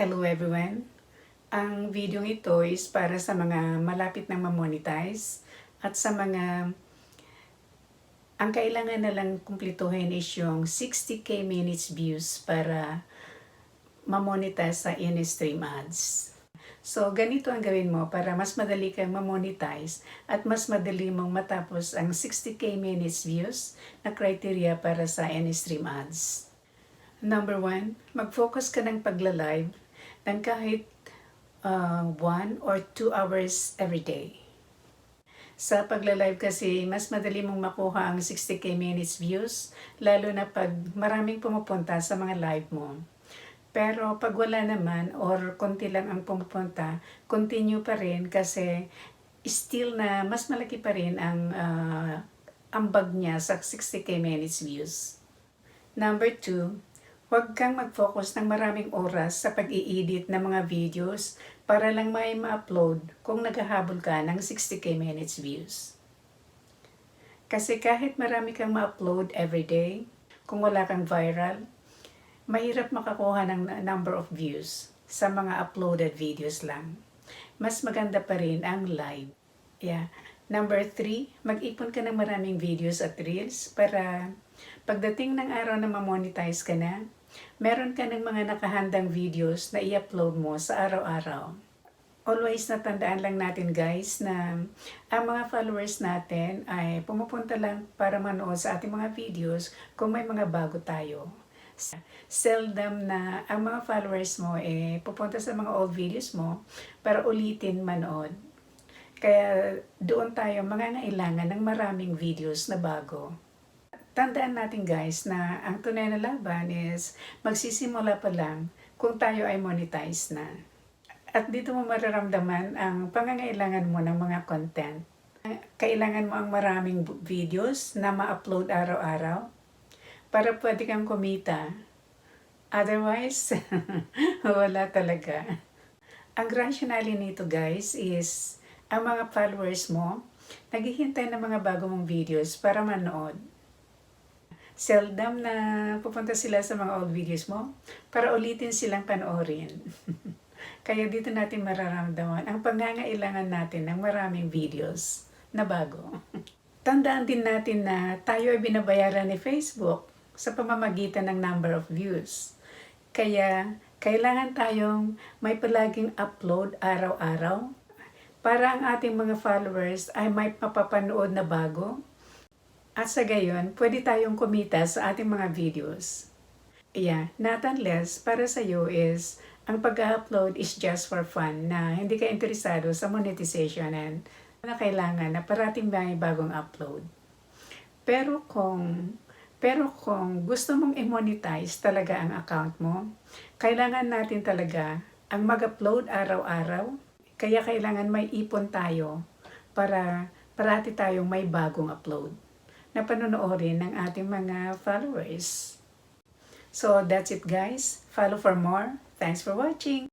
Hello everyone! Ang video ito is para sa mga malapit na ma-monetize at sa mga ang kailangan na lang kumplituhin is yung 60k minutes views para ma-monetize sa in-stream ads. So, ganito ang gawin mo para mas madali kang ma-monetize at mas madali mong matapos ang 60k minutes views na criteria para sa in-stream ads. Number one, mag-focus ka ng pagla-live ng kahit uh, one or two hours every day. Sa pagla-live kasi, mas madali mong makuha ang 60k minutes views, lalo na pag maraming pumupunta sa mga live mo. Pero pag wala naman or konti lang ang pumupunta, continue pa rin kasi still na mas malaki pa rin ang uh, ambag niya sa 60k minutes views. Number two, huwag kang mag-focus ng maraming oras sa pag-i-edit ng mga videos para lang may ma-upload kung naghahabol ka ng 60k minutes views. Kasi kahit marami kang ma-upload everyday, kung wala kang viral, mahirap makakuha ng number of views sa mga uploaded videos lang. Mas maganda pa rin ang live. Yeah. Number three, mag-ipon ka ng maraming videos at reels para pagdating ng araw na ma-monetize ka na, meron ka ng mga nakahandang videos na i-upload mo sa araw-araw. Always natandaan lang natin guys na ang mga followers natin ay pumupunta lang para manood sa ating mga videos kung may mga bago tayo seldom na ang mga followers mo eh pupunta sa mga old videos mo para ulitin manood. Kaya doon tayo mangangailangan ng maraming videos na bago. Tandaan natin guys na ang tunay na laban is magsisimula pa lang kung tayo ay monetize na. At dito mo mararamdaman ang pangangailangan mo ng mga content. Kailangan mo ang maraming videos na ma-upload araw-araw para pwede kang kumita. Otherwise, wala talaga. Ang rationale nito guys is ang mga followers mo naghihintay ng mga bago mong videos para manood. Seldom na pupunta sila sa mga old videos mo para ulitin silang panoorin. Kaya dito natin mararamdaman ang pangangailangan natin ng maraming videos na bago. Tandaan din natin na tayo ay binabayaran ni Facebook sa pamamagitan ng number of views. Kaya, kailangan tayong may palaging upload araw-araw para ang ating mga followers ay may mapapanood na bago. At sa gayon, pwede tayong kumita sa ating mga videos. Yeah, not unless para sa iyo is ang pag-upload is just for fun na hindi ka interesado sa monetization and na kailangan na parating may bagong upload. Pero kung pero kung gusto mong i-monetize talaga ang account mo, kailangan natin talaga ang mag-upload araw-araw. Kaya kailangan may ipon tayo para parati tayong may bagong upload na panonoodin ng ating mga followers. So that's it guys. Follow for more. Thanks for watching.